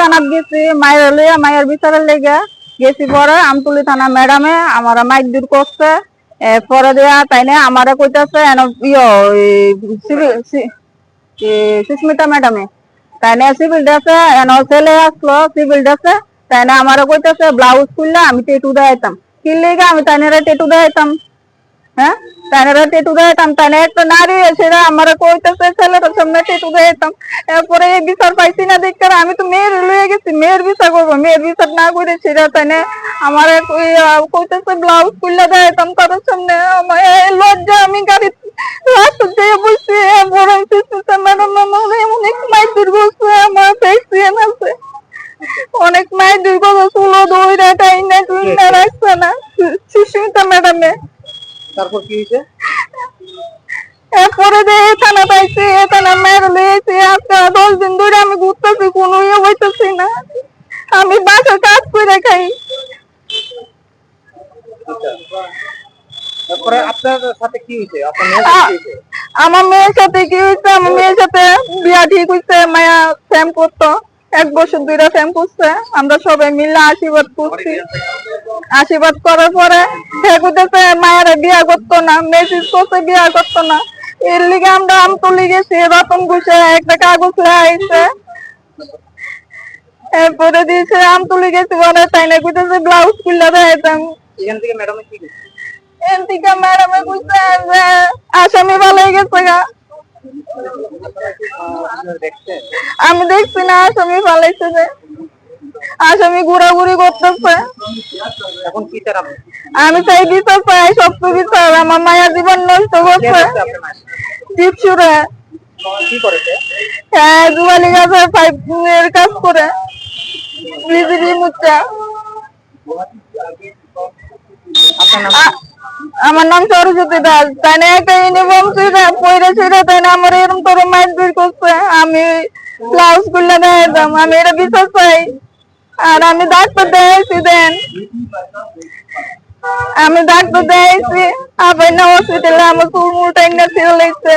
থানাত গেছি, মায়ের লইয়া, মায়ের বিচারের লেগে। গেছি পরে আমতুলি থানা ম্যাডামে, আমার মাইক দূর করছে। পরে দেয়া তাই না আমারে কইতাছে সুস্মিতা ম্যাডামে। তাই না সিভিল ড্রেসে, এন ছেলে আসলো সিভিল ড্রেসে। তাই না আমারে কইতাছে, ব্লাউজ খুললে আমি টেটু দেখাইতাম। কি লেগে আমি তাই না টেটু দেখাইতাম? হ্যাঁ? তাইনারা টেটু দেখাইতাম তাই না একটা নারী সেটা আমার কইতেছে ছেলেটার সামনে টেটু দেখাইতাম এরপরে এই বিচার পাইছি না দেখতে আমি তো মেয়ের লয়ে গেছি মেয়ের বিচার করব মেয়ের বিচার না করে সেটা না আমার কইতেছে ব্লাউজ খুললে দেখাইতাম তাদের সামনে লজ্জা আমি গাড়ি অনেক মাই দুর্গস্ত আমার প্রেসিডেন্ট আছে অনেক মায়ের দুর্গত ষোলো দুই টাই না না রাখছে না সুস্মিতা ম্যাডামে তারপর কি হয়েছে? এরপরে যে থানা পাইছি থানা মেরে লিয়েছি আজকে দশ দিন ধরে আমি ঘুরতেছি কোনো ইয়ে হইতেছি না। আমি বাসা কাজ করে খাই। আচ্ছা। তারপরে আপনার সাথে কি হয়েছে? আপনার মেয়ের সাথে আমার মেয়ের সাথে কি হয়েছে? আমার মেয়ের সাথে বিয়া ঠিক হয়েছে মায়া ফ্যাম করতো। এক বছর দুইটা ফ্যাম করছে আমরা সবাই মিলে আশীর্বাদ করছি আশীর্বাদ করার পরে ঠেকুতেছে মায়ের বিয়া করতো না মেসেজ করছে বিয়া করতো না। এর লিগে আমরা আম তুলে গেছি রতন ঘুষে একটা কাগজ লাগাইছে। এরপরে দিয়েছে আম তুলে গেছি বলে তাই না কইতেছে ব্লাউজ খুললে দেখাইতাম। এখান থেকে ম্যাডামে কি? এর থেকে ম্যাডামে যে আসামি ভালো হয়ে গেছে গা। আমি দেখছি না আসামি পালাইছে যে আসামি ঘোরাঘুরি করতেছে। এখন কি চান আমি চাই বিচার পাই সত্য বিচার। আমার মায়া জীবন নষ্ট করছে? জিপসুরে কি করেছে হ্যাঁ জুয়ালি গাছের পাইপ এর কাজ করে। বিজলি মুচা আমার নাম সরস্বতী দাস। তাই না একটা ইউনিফর্ম ছিঁড়ে পরে ছিঁড়ে তাই না আমার এরকম তোর বের করছে। আমি ব্লাউজ খুললে দেখাইতাম আমি এটা বিশ্বাস পাই আর আমি ডাক্তার দেখাইছি, দেন। আমি ডাক্তার দেখাইছি, আবার না হসপিটালে আমার চুল মুলটা এনে ছিল লাগছে।